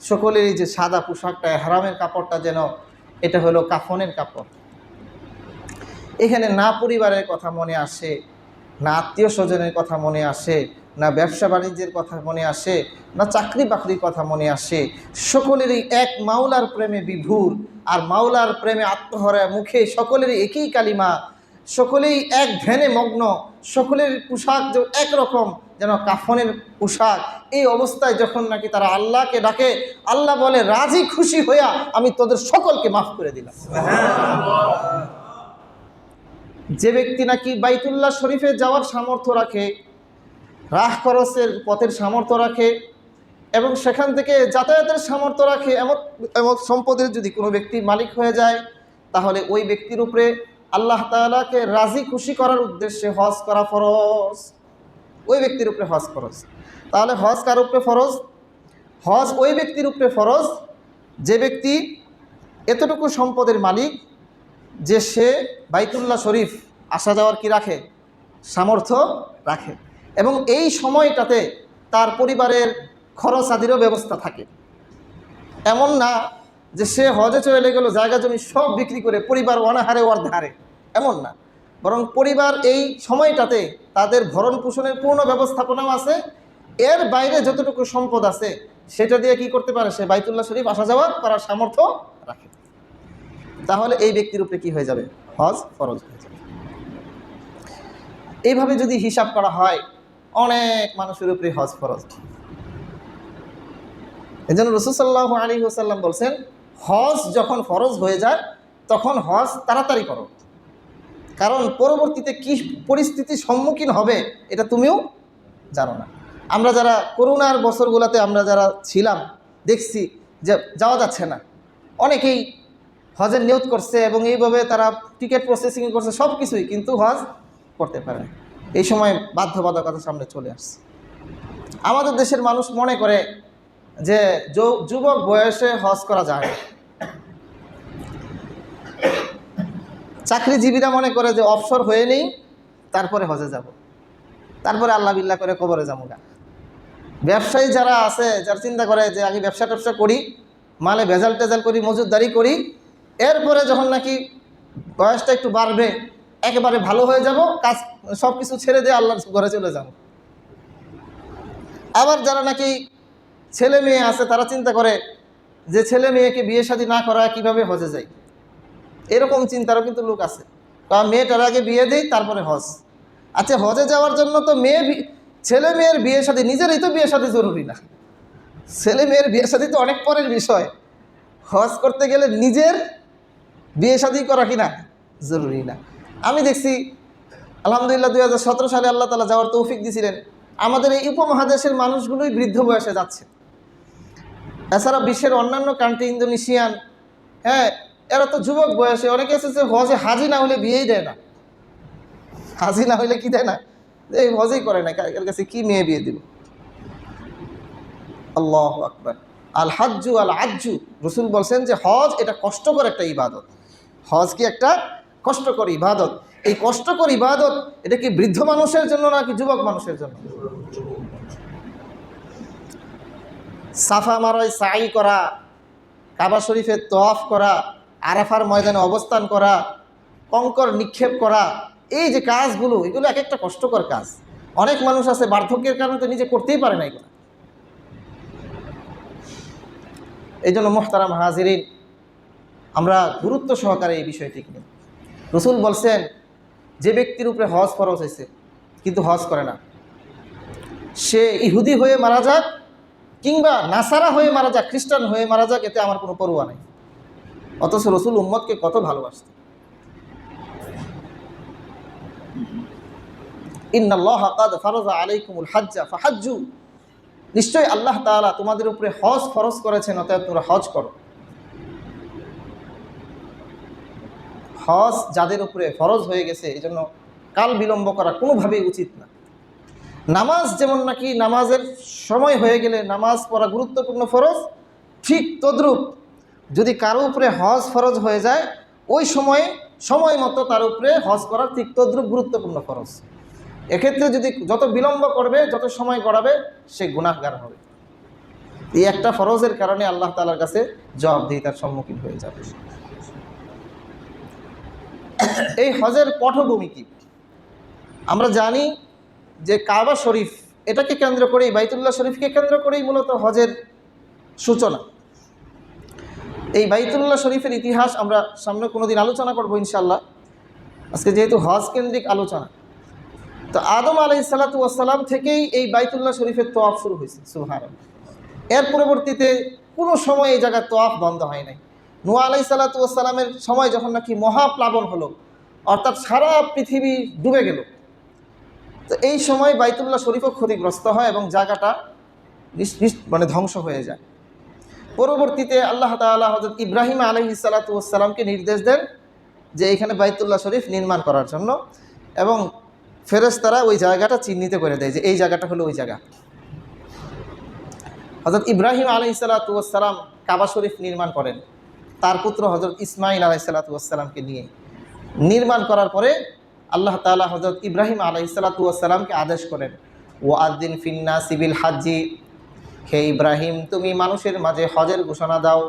সকলেরই যে সাদা পোশাকটা, হারামের কাপড়টা যেন এটা হলো কাফনের কাপড়। এখানে না পরিবারের কথা মনে আসে, না আত্মীয় স্বজনের কথা মনে আসে, না ব্যবসা বাণিজ্যের কথা মনে আসে, না চাকরি বাকরির কথা মনে আসে। সকলেরই এক মাওলার প্রেমে বিভুর, আর মাওলার প্রেমে আত্মহরা মুখে সকলেরই একই কালিমা। সকলেই এক ধ্যানে মগ্ন, সকলের পোশাক যে একরকম যেন কাফনের পোশাক, এই অবস্থায় যখন নাকি তারা আল্লাহকে ডাকে, আল্লাহ বলে, রাজি, খুশি হইয়া আমি তোদের সকলকে মাফ করে দিলাম। যে ব্যক্তি নাকি বাইতুল্লাহ শরীফে যাওয়ার সামর্থ্য রাখে, রাহ খরচের পথের সামর্থ্য রাখে, এবং সেখান থেকে যাতায়াতের সামর্থ্য রাখে, এমন এমন সম্পদের যদি কোনো ব্যক্তি মালিক হয়ে যায়, তাহলে ওই ব্যক্তির উপরে আল্লাহ তাআলাকে রাজি, খুশি করার উদ্দেশ্যে হজ করা ফরজ। ওই ব্যক্তির উপরে হজ ফরজ। তাহলে হজ কার উপরে ফরজ? হজ ওই ব্যক্তির উপরে ফরজ যে ব্যক্তি এতটুকু সম্পদের মালিক যে সে বাইতুল্লাহ শরীফ আসা যাওয়ার কি রাখে? সামর্থ্য রাখে। এবং এই সময়টাতে তার পরিবারের খরচ আদিরও ব্যবস্থা থাকে। এমন না যে সে হজে চলে গেল, জায়গা জমি সব বিক্রি করে পরিবার অনাহারে অর্ধারে এমন না। বরং পরিবার এই সময়টাতে তাদের ভরণ পোষণের পূর্ণ ব্যবস্থাপনাও আছে। এর বাইরে যতটুকু সম্পদ আছে, সেটা দিয়ে কি করতে পারে? সে বাইতুল্লাহ শরীফ আসা যাওয়া করার সামর্থ্য রাখে। তাহলে এই ব্যক্তির উপরে কি হয়ে যাবে? হজ ফরজ হয়ে যাবে। এইভাবে যদি হিসাব করা হয়, অনেক মানুষের উপরে হজ ফরজ। এই জন্য রসুসাল্লাহ আলী হোসাল্লাম বলছেন, হজ যখন ফরজ হয়ে যায়, তখন হজ তাড়াতাড়ি করো। কারণ পরবর্তীতে কি পরিস্থিতির সম্মুখীন হবে, এটা তুমিও জানো না। আমরা যারা করোনার বছরগুলোতে আমরা যারা ছিলাম, দেখছি যে যাওয়া যাচ্ছে না। অনেকেই হজের নিয়ত করছে এবং এইভাবে তারা টিকিট প্রসেসিং করছে সব কিছুই কিন্তু হজ করতে পারে না। এই সময় বাধ্যবাধকতা সামনে চলে আসছে। আমাদের দেশের মানুষ মনে করে যৌ- যুবক বয়সে হজ করা যায় চাকরিজীবীরা মনে করে যে অবসর হয়ে নেই, তারপরে হজে যাব। তারপরে আল্লাহ বিল্লাহ করে কবরে যাব গা। ব্যবসায়ী যারা আছে, যারা চিন্তা করে যে আমি ব্যবসা ট্যাবসা করি, মালে ভেজাল টেজাল করি মজুদদারি করি, এরপরে যখন নাকি বয়সটা একটু বাড়বে, একেবারে ভালো হয়ে যাব, কাজ সব কিছু ছেড়ে দিয়ে আল্লাহর ঘরে চলে যাব। আবার যারা নাকি ছেলে মেয়ে আছে, তারা চিন্তা করে যে ছেলে মেয়েকে বিয়ে শাদী না করা কীভাবে হজে যায় এরকম চিন্তারও কিন্তু লোক আছে। মেয়েটার আগে বিয়ে দেই, তারপরে হজ। আচ্ছা হজে যাওয়ার জন্য তো মেয়ে ছেলে মেয়ের বিয়ে শাদী নিজেরই তো বিয়ে শাদী জরুরি না। ছেলে মেয়ের বিয়ে শাদী তো অনেক পরের বিষয়। হজ করতে গেলে নিজের বিয়ে শাদী করা কিনা জরুরি না। আমি দেখছি, আলহামদুলিল্লাহ দুই হাজার সতেরো সালে আল্লাহ তালা যাওয়ার তৌফিক দিয়েছিলেন আমাদের এই উপমহাদেশের মানুষগুলোই বৃদ্ধ বয়সে যাচ্ছে। এছাড়া বিশ্বের অন্যান্য কান্ট্রি ইন্দোনেশিয়ান হ্যাঁ এরা তো যুবক বয়সে, অনেকে আছে যে হজে হাজি না হলে বিয়েই দেয় না। হাজি না হলে কি দেয় না? এই হজই করে না এর কাছে কি মেয়ে বিয়ে দিব? আল্লাহ আকবর। আল হাজ্জু আল আজ্জু। রসুল বলছেন যে হজ এটা কষ্টকর একটা ইবাদত। হজ কি একটা কষ্টকর ইবাদত? এই কষ্টকর ইবাদত এটা কি বৃদ্ধ মানুষের জন্য নাকি যুবক মানুষের জন্য? সাফা মারায় সাই করা, কাবা শরীফের তোয়াফ করা আরাফার ময়দানে অবস্থান করা, কঙ্কর নিক্ষেপ করা, এই যে কাজগুলো, এগুলো এক একটা কষ্টকর কাজ। অনেক মানুষ আছে, বার্ধক্যের কারণে তো নিজে করতেই পারে না এগুলো। এই জন্য মোহতারাম হাজিরিন, আমরা গুরুত্ব সহকারে এই বিষয়টিকে নিই রসুল বলছেন, যে ব্যক্তির উপরে হজ ফরজ হয়েছে, কিন্তু হজ করে না। সে ইহুদি হয়ে মারা যাক, কিংবা নাসারা হয়ে মারা যাক, খ্রিস্টান হয়ে মারা যাক, এতে আমার কোনো পরোয়া নেই। অথচ রসুল উম্মদকে কত ভালোবাসত ইন্নাল্লাহ কাদ ফারজা আলাইকুমুল হাজ্জা ফাহাজ্জু। নিশ্চয়ই আল্লাহ তাআলা তোমাদের উপরে হজ ফরজ করেছেন, অতএব তোমরা হজ করো। হজ যাদের উপরে ফরজ হয়ে গেছে এই জন্য কাল বিলম্ব করা কোনোভাবেই উচিত না। নামাজ যেমন নাকি নামাজের সময় হয়ে গেলে নামাজ পড়া গুরুত্বপূর্ণ ফরজ, ঠিক তদ্রূপ যদি কারও উপরে হজ ফরজ হয়ে যায়, ওই সময়ে সময় মতো তার উপরে হজ করা ঠিক তদ্রূপ গুরুত্বপূর্ণ ফরজ। এক্ষেত্রে যদি যত বিলম্ব করবে, যত সময় গড়াবে, সে গুনাহগার হবে। এই একটা ফরজের কারণে আল্লাহ তালার কাছে জবাবদিহিতার সম্মুখীন হয়ে যাবে। এই হজের পটভূমি কি? আমরা জানি যে কাবা শরীফ, এটাকে কেন্দ্র করেই, বাইতুল্লাহ শরীফকে কেন্দ্র করেই মূলত হজের সূচনা। এই বাইতুল্লাহ শরীফের ইতিহাস আমরা সামনে কোনো দিন আলোচনা করব ইনশাল্লাহ আজকে যেহেতু হজ কেন্দ্রিক আলোচনা, তো আদম আলাই সালাতু আসসালাম থেকেই এই বাইতুল্লাহ শরীফের তোয়াফ শুরু হয়েছে সুহার এর পরবর্তীতে কোনো সময় এই জায়গায় তোয়াফ বন্ধ হয় নাই। নোয়া আলাই সালাতু আসসালামের সময় যখন নাকি মহাপ্লাবন হলো, অর্থাৎ সারা পৃথিবী ডুবে গেল, তো এই সময় বাইতুল্লাহ শরীফও ক্ষতিগ্রস্ত হয় এবং জায়গাটা মানে ধ্বংস হয়ে যায়। পরবর্তীতে আল্লাহ তাআলা হজরত ইব্রাহিম আলহি সালাতামকে নির্দেশ দেন যে এখানে বাইতুল্লাহ শরীফ নির্মাণ করার জন্য এবং ফেরেশতারা ওই জায়গাটা চিহ্নিত করে দেয় যে এই জায়গাটা হলো ওই জায়গা। হজরত ইব্রাহিম আলহি সালাতাম কাবা শরীফ নির্মাণ করেন। তার পুত্র হজরত ইসমাইল আলহি সালাতামকে নিয়ে। নির্মাণ করার পরে আল্লাহ তাআলা হজরত ইব্রাহিম আলহি সালাতামকে আদেশ করেন ও আদ্দিন ফিন্না সিবিল হাজি হে ইব্রাহিম, তুমি মানুষের মাঝে হজের ঘোষণা দাও।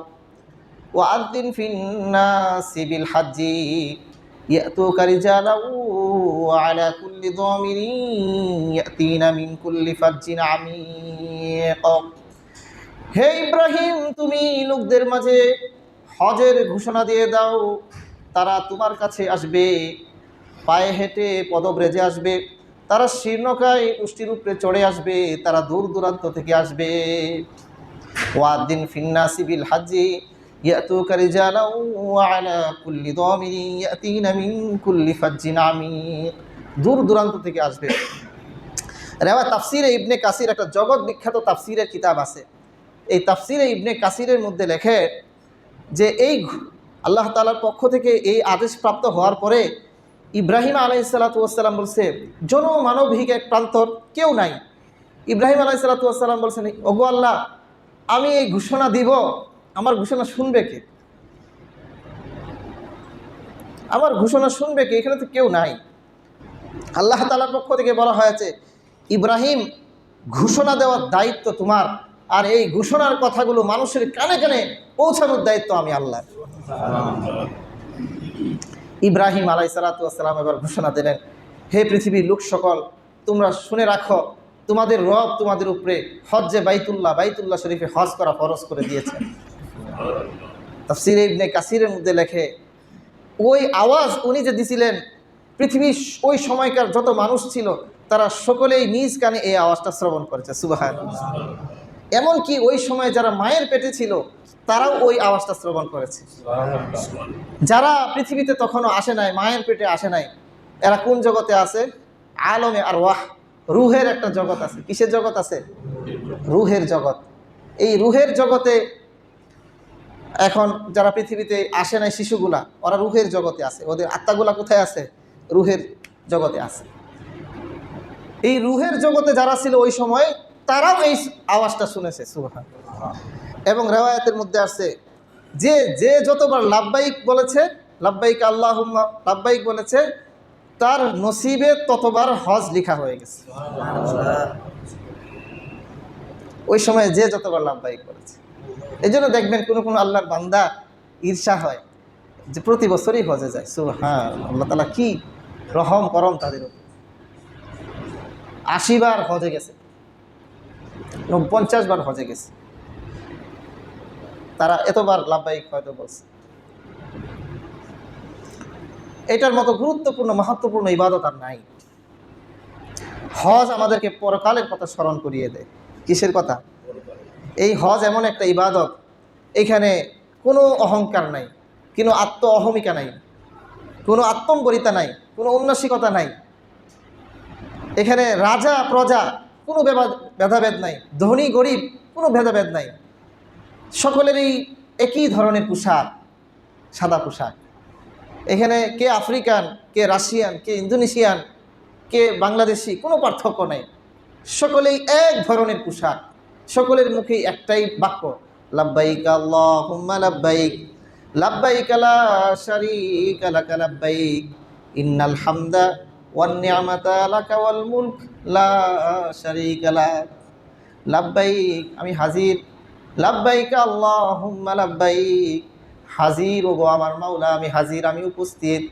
ও আদিন ফিন্না সিবিল হাজি ইয়াতু কারিজালাউ আলা কুল্লি দামিরি ইয়াতিনা কুল্লি ফাজ্জিন আমিক। হে ইব্রাহিম, তুমি লোকদের মাঝে হজের ঘোষণা দিয়ে দাও। তারা তোমার কাছে আসবে, পায়ে হেঁটে পদব্রেজে আসবে। তারা শীর্ণকায় উষ্টির উপরে চড়ে আসবে তারা দূর দূরান্ত থেকে আসবে ওয়াদ্দিন ফিন্না সিবিল হাজি يأتوك رجالا وعلى كل ضامر يأتين من كل فج عميق দূর দূরান্ত থেকে আসবে রেওয়া তাফসিরে ইবনে কাসির একটা জগৎ বিখ্যাত তাফসিরের কিতাব আছে এই তাফসিরে ইবনে কাসিরের মধ্যে লেখে যে এই ঘ- আল্লাহ তাআলার পক্ষ থেকে এই আদেশ প্রাপ্ত হওয়ার পরে ইব্রাহিম আলাইসালাতাম বলছে জনমানবিক এক প্রান্তর কেউ নাই। ইব্রাহিম আলাইসালাতাম বলছেন, ওগো আল্লাহ, আমি এই ঘোষণা দিব, আমার ঘোষণা শুনবে কে? আমার ঘোষণা শুনবে কে? এখানে তো কেউ নাই। আল্লাহ তালার পক্ষ থেকে বলা হয়েছে, ইব্রাহিম, ঘোষণা দেওয়ার দায়িত্ব তোমার, আর এই ঘোষণার কথাগুলো মানুষের কানে কানে পৌঁছানোর দায়িত্ব আমি আল্লাহ ইব্রাহিম আলাই সালাতাম এবার ঘোষণা দিলেন, হে পৃথিবীর লোক সকল, তোমরা শুনে রাখো, তোমাদের রব তোমাদের উপরে হজ্জে বাইতুল্লাহ বাইতুল্লাহ শরীফে হজ করা ফরজ করে দিয়েছেন তাফসির ইবনে কাসিরের মধ্যে লেখে, ওই আওয়াজ উনি যে দিছিলেন, পৃথিবীর ওই সময়কার যত মানুষ ছিল, তারা সকলেই নিজ কানে এই আওয়াজটা শ্রবণ করেছে সুবাহান এমনকি ওই সময় যারা মায়ের পেটে ছিল, তারাও ওই আওয়াজটা শ্রবণ করেছে। যারা পৃথিবীতে তখনও আসে নাই, মায়ের পেটে আসে নাই, এরা কোন জগতে আছে? আলমে আর ওয়াহ রুহের একটা জগৎ আছে। কিসের জগৎ আছে? রুহের জগৎ। এই রুহের জগতে এখন যারা পৃথিবীতে আসে নাই শিশুগুলা, ওরা রুহের জগতে আছে। ওদের আত্মাগুলা কোথায় আছে? রুহের জগতে আছে। এই রুহের জগতে যারা ছিল ওই সময় তারাও এই আওয়াজটা শুনেছে সুবহান এবং রেওয়ায়তের মধ্যে আছে যে যে যতবার লাভবাইক বলেছে লাভবাইক আল্লাহ লাভবাইক বলেছে, তার নসিবে ততবার হজ লিখা হয়ে গেছে। ওই সময় যে যতবার লাভবাইক বলেছে। এই জন্য দেখবেন কোনো কোনো আল্লাহর বান্দা ঈর্ষা হয়, যে প্রতি বছরই হজে যায়। সু হ্যাঁ আল্লাহ তালা কি রহম করম তাদের উপর। আশি বার হজে গেছে। পঞ্চাশ বার হজে গেছে। তারা এতবার লাভবাহিক হয়তো বলছে। এটার মতো গুরুত্বপূর্ণ, মাহাত্মপূর্ণ ইবাদত আর নাই। হজ আমাদেরকে পরকালের কথা স্মরণ করিয়ে দেয়। কিসের কথা? এই হজ এমন একটা ইবাদত, এখানে কোনো অহংকার নাই, কোনো আত্ম অহমিকা নাই, কোনো আত্মম্বরিতা নাই, কোনো উন্নাসিকতা নাই। এখানে রাজা, প্রজা কোনো ভেদাভেদ নাই। ধনী, গরিব, কোনো ভেদাভেদ নাই। সকলেরই একই ধরনের পোশাক, সাদা পোশাক। এখানে কে আফ্রিকান, কে রাশিয়ান, কে ইন্দোনেশিয়ান, কে বাংলাদেশি, কোনো পার্থক্য নেই। সকলেই এক ধরনের পোশাক। সকলের মুখে একটাই বাক্য, লাব্বাইক লাব্বাইক, ইন্নাল হামদা ওয়ান নি'মাতা লাকা ওয়াল মুলক, লা শারীকা লাক লাব্বাইক, আমি হাজির। লাব্বাইক আল্লাহুম্মা লাব্বাইক। হাজির ওগো আমার মাওলা, আমি হাজির, আমি উপস্থিত।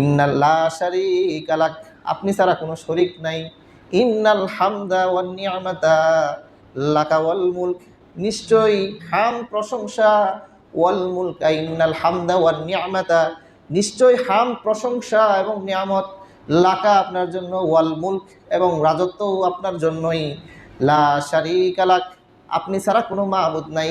ইন্নাল্লাহ শারীক আলাক আপনি ছাড়া কোনো শরিক নাই। ইন্নাল হামদা ওয়ান নি'মাতা লাকা মুলক, নিশ্চয়ই হাম প্রশংসা। ওয়াল মুলক ইন্নাল হামদা ওয়ান নি'মাতা নিশ্চয়ই হাম প্রশংসা এবং নিয়ামত। লাকা আপনার জন্য, ওয়াল মুল্ক এবং রাজত্ব আপনার জন্যই। লা সারিকালাক আপনি ছাড়া কোনো মাহবুদ নাই।